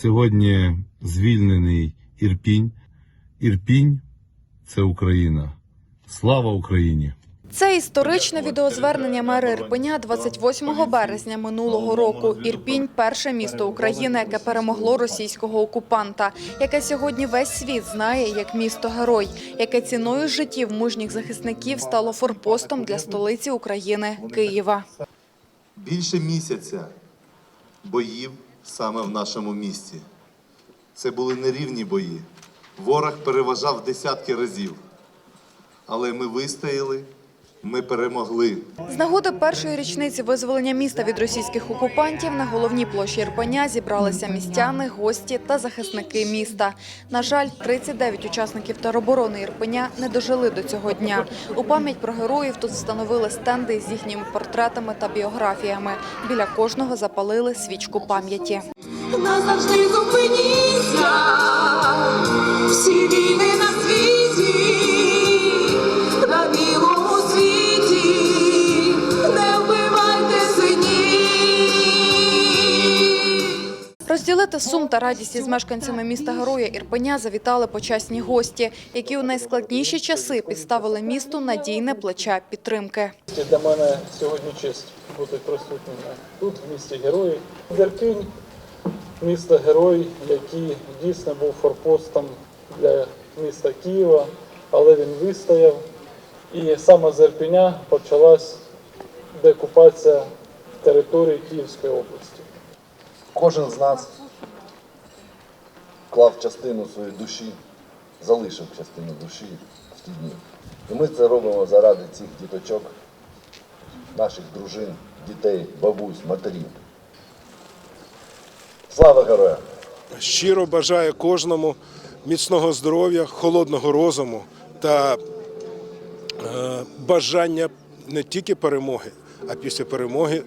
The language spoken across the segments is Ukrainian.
Сьогодні звільнений Ірпінь. Ірпінь це Україна. Слава Україні! Це історичне відеозвернення мера Ірпеня 28 березня минулого року. Ірпінь перше місто України, яке перемогло російського окупанта, яке сьогодні весь світ знає як місто герой, яке ціною життів мужніх захисників стало форпостом для столиці України Києва. Більше місяця боїв саме в нашому місті. Це були нерівні бої. Ворог переважав десятки разів. Але ми вистояли, ми перемогли. З нагоди першої річниці визволення міста від російських окупантів на головній площі Ірпеня зібралися містяни, гості та захисники міста. На жаль, 39 учасників тероборони Ірпеня не дожили до цього дня. У пам'ять про героїв тут встановили стенди з їхніми портретами та біографіями. Біля кожного запалили свічку пам'яті. назавжди зупиніться Розділити сум та радість із мешканцями міста Героя Ірпеня завітали почесні гості, які у найскладніші часи підставили місту надійне плече підтримки. Для мене сьогодні честь бути присутнім тут, в місті Герої. Деркинь місто Герой, який дійсно був форпостом для міста Києва, але він вистояв. І саме з Ірпеня почалась деокупація території Київської області. Кожен з нас вклав частину своєї душі, залишив частину душі в ті дні. І ми це робимо заради цих діточок, наших дружин, дітей, бабусь, матерів. Слава героям! Щиро бажаю кожному міцного здоров'я, холодного розуму та е, бажання не тільки перемоги, а після перемоги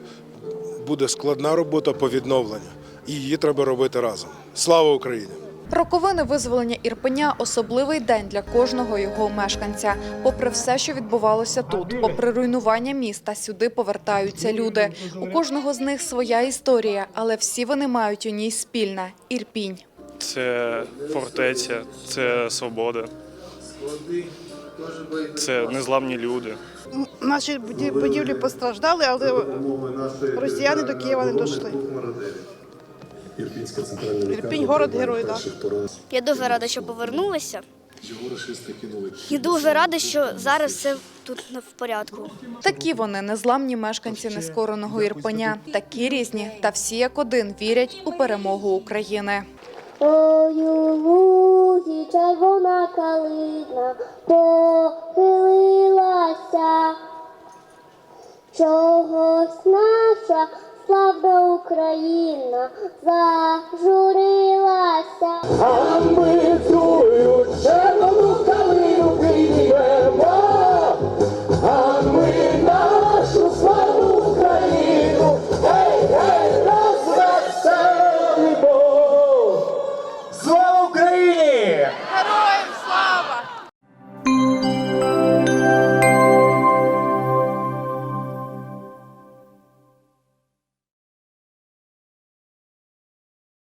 буде складна робота по відновленню. І її треба робити разом. Слава Україні! Роковини визволення Ірпеня особливий день для кожного його мешканця. Попри все, що відбувалося тут, попри руйнування міста, сюди повертаються люди. У кожного з них своя історія, але всі вони мають у ній спільне Ірпінь. Це фортеця, це свобода, це незламні люди. Наші буді- будівлі постраждали, але росіяни до Києва не дійшли. Ірпінь город герой, так. Я дуже рада, що повернулися. І дуже рада, що зараз все тут в порядку. Такі вони незламні мешканці нескореного Ірпеня, такі різні, та всі як один вірять у перемогу України. Ой, у лузі червона калина похилилася, чогось наша славна Україна зажурилася.